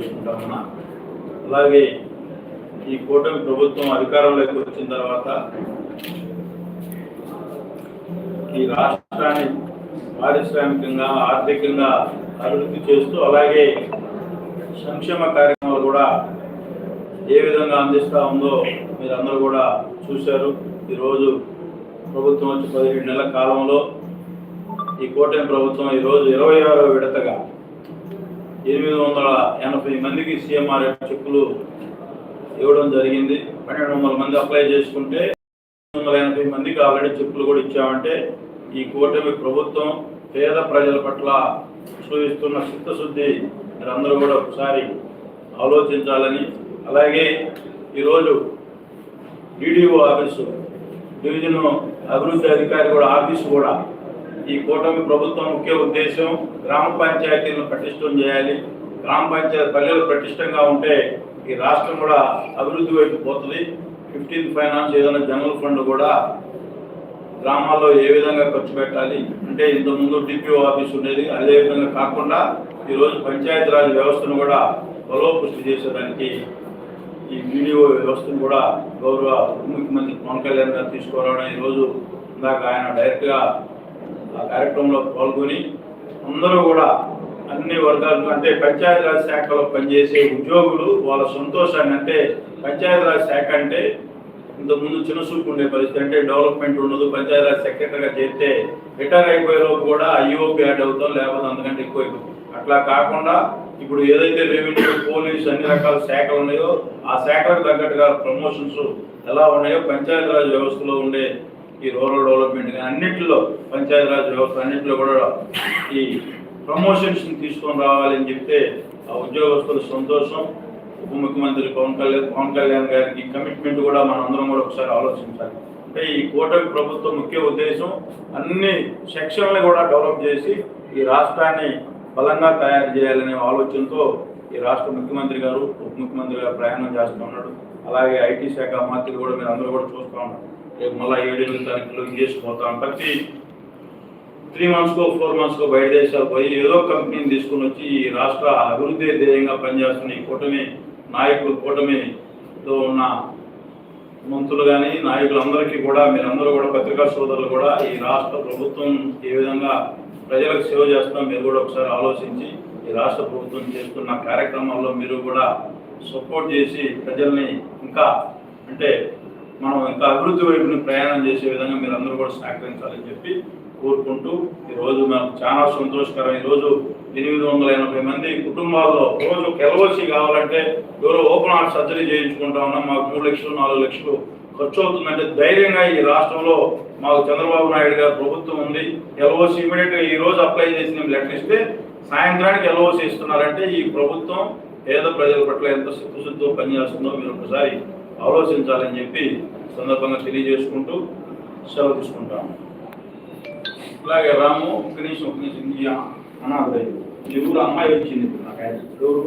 తెలియజేసుకుంటామన్నా అలాగే ఈ కూటమి ప్రభుత్వం అధికారంలోకి వచ్చిన తర్వాత ఈ రాష్ట్రాన్ని పారిశ్రామికంగా ఆర్థికంగా అభివృద్ధి చేస్తూ అలాగే సంక్షేమ కార్యక్రమాలు కూడా ఏ విధంగా అందిస్తూ ఉందో మీరందరూ కూడా చూశారు. ఈరోజు ప్రభుత్వం వచ్చి పదిహేడు నెలల కాలంలో ఈ కూటమి ప్రభుత్వం ఈరోజు ఇరవై ఆరో విడతగా ఎనిమిది వందల ఎనభై మందికి సీఎంఆర్ చెక్కులు ఇవ్వడం జరిగింది. పన్నెండు వందల మంది అప్లై చేసుకుంటే వందల ఎనభై మందికి ఆల్రెడీ చెప్పులు కూడా ఇచ్చామంటే ఈ కూటమి ప్రభుత్వం పేద ప్రజల పట్ల చూపిస్తున్న చిత్తశుద్ధి మీరందరూ కూడా ఒకసారి ఆలోచించాలని. అలాగే ఈరోజు డిడిఓ ఆఫీసు డివిజన్ అభివృద్ధి అధికారి కూడా ఆఫీసు కూడా ఈ కూటమి ప్రభుత్వం ముఖ్య ఉద్దేశం గ్రామ పంచాయతీలను పటిష్టం చేయాలి. గ్రామ పంచాయతీ పల్లెలు పటిష్టంగా ఉంటే ఈ రాష్ట్రం కూడా అభివృద్ధి వైపు పోతుంది. ఫిఫ్టీన్త్ ఫైనాన్స్ ఏదైనా జనరల్ ఫండ్ కూడా గ్రామాల్లో ఏ విధంగా ఖర్చు పెట్టాలి? అంటే ఇంతకుముందు డిపిఓ ఆఫీస్ ఉండేది. అదే విధంగా కాకుండా ఈరోజు పంచాయతీరాజ్ వ్యవస్థను కూడా బలోపుష్టి చేసేదానికి ఈ వీడియో వ్యవస్థను కూడా గౌరవ ముఖ్యమంత్రి పవన్ కళ్యాణ్ గారు తీసుకురావడం ఈరోజు ఇందాక ఆయన డైరెక్ట్గా ఆ కార్యక్రమంలో పాల్గొని అందరూ కూడా అన్ని వర్గాలు అంటే పంచాయతీరాజ్ శాఖలో పనిచేసే ఉద్యోగులు వాళ్ళ సంతోషాన్ని అంటే పంచాయతీరాజ్ శాఖ అంటే ఇంతకుముందు చిన్న చూపు ఉండే పరిస్థితి అంటే డెవలప్మెంట్ ఉండదు పంచాయతీరాజ్ సెక్రటరీగా చేస్తే రిటైర్ అయిపోయేలోపు కూడా ఐఓపీ యాడ్ అవుతాం లేకపోతే అంతకంటే ఎక్కువ అయిపోతుంది అట్లా కాకుండా ఇప్పుడు ఏదైతే రెవెన్యూ పోలీస్ అన్ని రకాల శాఖలు ఉన్నాయో ఆ శాఖలకు తగ్గట్టుగా ప్రమోషన్స్ ఎలా ఉన్నాయో పంచాయతీరాజ్ వ్యవస్థలో ఉండే ఈ రూరల్ డెవలప్మెంట్ కానీ అన్నింటిలో పంచాయతీరాజ్ వ్యవస్థ అన్నింటిలో కూడా ఈ ప్రమోషన్స్ తీసుకొని రావాలని చెప్తే ఆ ఉద్యోగస్తుల సంతోషం ఉప ముఖ్యమంత్రి పవన్ కళ్యాణ్ పవన్ కళ్యాణ్ గారికి కమిట్మెంట్ కూడా మనందరం కూడా ఒకసారి ఆలోచించాలి. అంటే ఈ కూటమి ప్రభుత్వం ముఖ్య ఉద్దేశం అన్ని సెక్షన్లు కూడా డెవలప్ చేసి ఈ రాష్ట్రాన్ని బలంగా తయారు చేయాలనే ఆలోచనతో ఈ రాష్ట్ర ముఖ్యమంత్రి గారు ఉప ముఖ్యమంత్రి గారు ప్రయాణం చేస్తూ ఉన్నాడు అలాగే ఐటీ శాఖ మంత్రి కూడా మీరు అందరూ కూడా చూస్తూ ఉన్నారు. రేపు మళ్ళీ ఏడు ఎనిమిది తారీఖులో చేసుకుపోతాం ప్రతి త్రీ మంత్స్కో ఫోర్ మంత్స్కో బయట దేశాలు పోయి ఏదో కంపెనీని తీసుకుని వచ్చి ఈ రాష్ట్ర అభివృద్ధి ధ్యేయంగా పనిచేస్తున్న ఈ కూటమి నాయకులు కూటమితో ఉన్న మంత్రులు కానీ నాయకులందరికీ కూడా మీరందరూ కూడా పత్రికా సోదరులు కూడా ఈ రాష్ట్ర ప్రభుత్వం ఏ విధంగా ప్రజలకు సేవ చేస్తాం మీరు కూడా ఒకసారి ఆలోచించి ఈ రాష్ట్ర ప్రభుత్వం చేస్తున్న కార్యక్రమాల్లో మీరు కూడా సపోర్ట్ చేసి ప్రజల్ని ఇంకా అంటే మనం ఇంకా అభివృద్ధి వైపుని ప్రయాణం చేసే విధంగా మీరు అందరూ కూడా సహకరించాలని చెప్పి కోరుకుంటూ ఈరోజు మాకు చాలా సంతోషకరం. ఈరోజు ఎనిమిది వందల ఎనభై మంది కుటుంబాల్లో రోజు కెలవసి కావాలంటే ఎవరో ఓపెన్ హార్ట్ సర్జరీ చేయించుకుంటా ఉన్నాం. మాకు మూడు లక్షలు నాలుగు లక్షలు ఖర్చు అవుతుందంటే ధైర్యంగా ఈ రాష్ట్రంలో మాకు చంద్రబాబు నాయుడు గారు ప్రభుత్వం ఉంది. ఎల్ఓసి ఇమీడియట్గా ఈ రోజు అప్లై చేసి మేము లెటర్ ఇస్తే సాయంత్రానికి ఎల్ఓసి ఇస్తున్నారంటే ఈ ప్రభుత్వం పేద ప్రజల పట్ల ఎంత సిద్ధుశుద్ధితో పనిచేస్తుందో మీరు ఒకసారి ఆలోచించాలని చెప్పి సందర్భంగా తెలియజేసుకుంటూ సెలవు తీసుకుంటాము అలాగే రాము కనీసం కనీసం ఒక ఎవరు అమ్మాయి వచ్చింది నాకు ఆయన ఎవరు?